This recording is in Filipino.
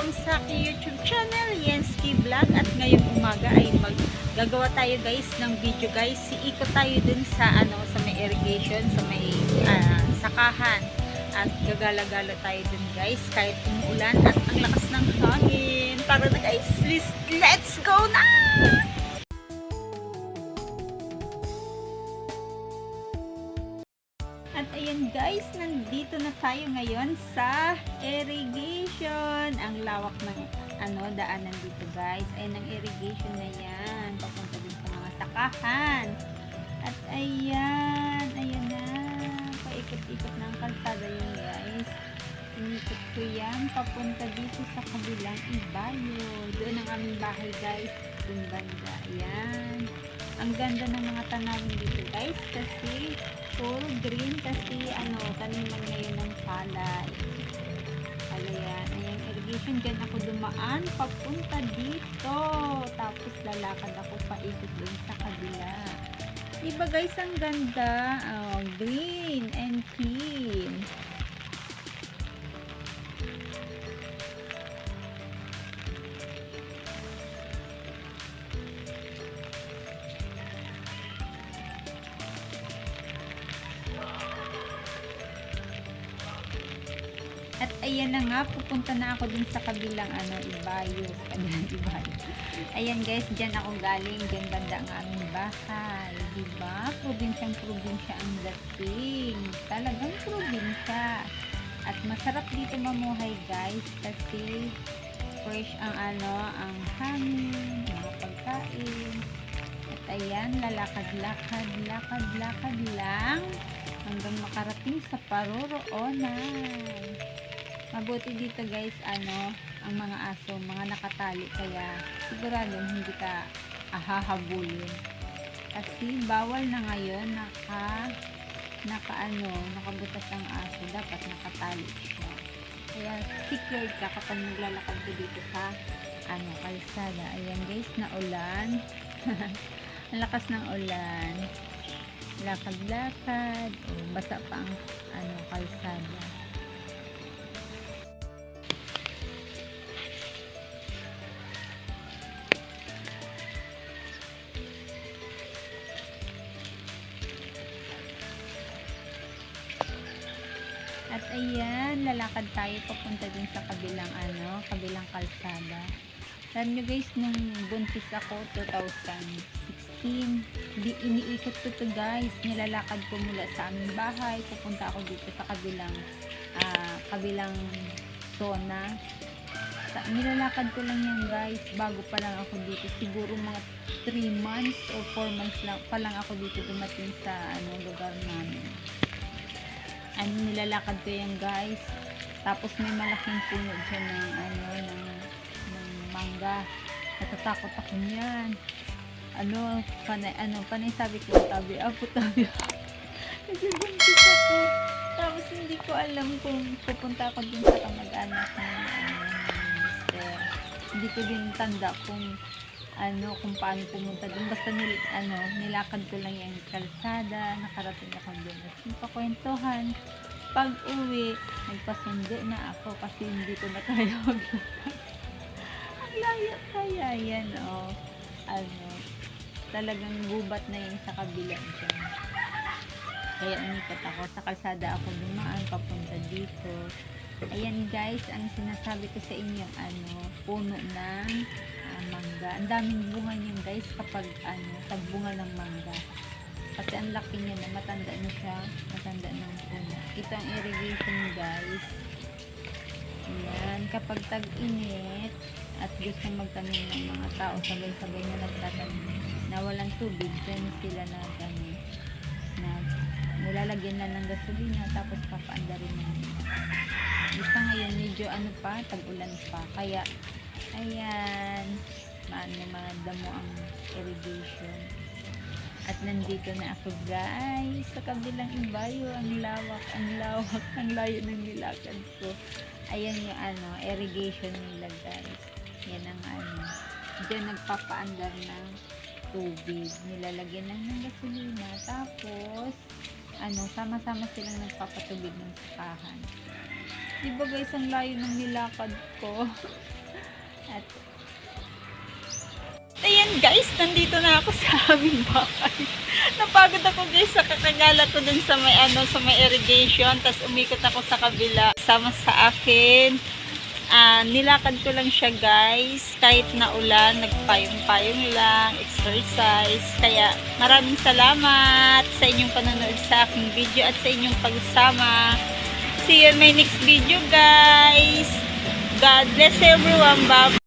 welcome sa aking YouTube channel, Yenski Vlog. At ngayong umaga ay maggagawa tayo guys ng video guys. Iikot tayo dun sa ano sa may irrigation, sa may ah, sakahan. At gagala-gala tayo dun guys kahit umuulan at ang lakas ng hangin. Tara na guys, let's, let's go na! Ayan guys, nandito na tayo ngayon sa irrigation. Ang lawak ng ano, daanan dito guys. Ayan ang irrigation na yan. Papunta din sa mga sakahan. At ayan, ayan na. Paikot-ikot na ang kalsada yun guys. Inikot ko yan. Papunta dito sa kabilang ibayo. Doon ang aming bahay guys. Doon banda. Ayan. Ang ganda ng mga tanawin dito guys. Kasi full green kasi ano, taniman ngayon ng palay. Palayan. Ayan, irrigation. Diyan ako dumaan. Papunta dito. Tapos lalakad ako paikot dun sa kabila. Diba guys, ang ganda. Oh, green and clean. At ayan na nga, pupunta na ako dun sa kabilang ano, ibayo. Kabilang ibayo. Ayan guys, dyan ako galing. Dyan banda ang aming bahay. Diba? Probinsyang probinsya ang dating. Talagang probinsya. At masarap dito mamuhay guys kasi fresh ang ano, ang hangin, mga pagkain. At ayan, lalakad-lakad, lakad-lakad lang hanggang makarating sa paroroonan. Mabuti dito guys, ano, ang mga aso, mga nakatali kaya sigurado hindi ka ahahabulin. Kasi bawal na ngayon naka naka ano, nakabutas ang aso, dapat nakatali siya. Kaya secured ka kapag naglalakad ka dito sa ano, kalsada. Ayan guys, na ulan. ang lakas ng ulan. Lakad-lakad. O, basa pa ang ano, kalsada. At ayan, lalakad tayo papunta din sa kabilang ano, kabilang kalsada. Alam nyo guys, nung buntis ako, 2016, di iniikot ko to guys. Nilalakad ko mula sa aming bahay, pupunta ako dito sa kabilang, ah, kabilang zona. Sa, nilalakad ko lang yan guys, bago pa lang ako dito. Siguro mga 3 months or 4 months lang, pa lang ako dito dumating sa ano, lugar namin. Ano nilalakad ko yan guys. Tapos may malaking puno dyan ng ano ng, ng mangga. Natatakot ako niyan ano panay ano panay sabi ko tabi ako tabi nagbibuntis ako. Tapos hindi ko alam kung pupunta ako dun sa kamag-anak ng ano mister? Hindi ko din tanda kung ano kung paano pumunta dun. Basta nil, ano nilakad ko lang yung kalsada nakarating ako dun. Tapos nagpakwentuhan. Pag uwi nagpasundo na ako kasi hindi ko na kaya ang layo kaya yan oh. Ano talagang gubat na yun sa kabila dyan kaya umikat ako. Sa kalsada ako dumaan papunta dito. Ayan guys ang sinasabi ko sa inyo ano puno ng ah, mangga. Ang daming bunga niyan guys kapag ano tagbunga ng mangga. Kasi ang laki niya na matanda na siya matanda ng puno. Ito ang irrigation guys. Ayan kapag tag-init at gusto magtanim ng mga tao sabay-sabay na nagtatanim na walang tubig dyan sila na ano, na nilalagyan na ng gasolina tapos papaandarin na. Nila basta ngayon medyo ano pa tag-ulan pa. Kaya ayan maano mga damo ang irrigation. At nandito na ako guys. Sa kabilang ibayo ang lawak ang lawak ang layo ng nilakad ko. Ayan yung ano irrigation nila guys. Yan ang ano dyan nagpapaandar ng tubig nilalagyan lang ng gasolina tapos ano sama-sama silang nagpapatubig ng sakahan Di ba guys, ang layo ng nilakad ko. At Ayan guys, nandito na ako sa aming bahay. Napagod ako guys sa kakagala ko dun sa may ano, sa may irrigation. Tapos umikot ako sa kabila. Sama sa akin. Ah, nilakad ko lang siya guys. Kahit na ulan, nagpayong-payong lang, exercise. Kaya maraming salamat sa inyong panonood sa aking video at sa inyong pagsama. See you in my next video guys. God bless everyone. Bye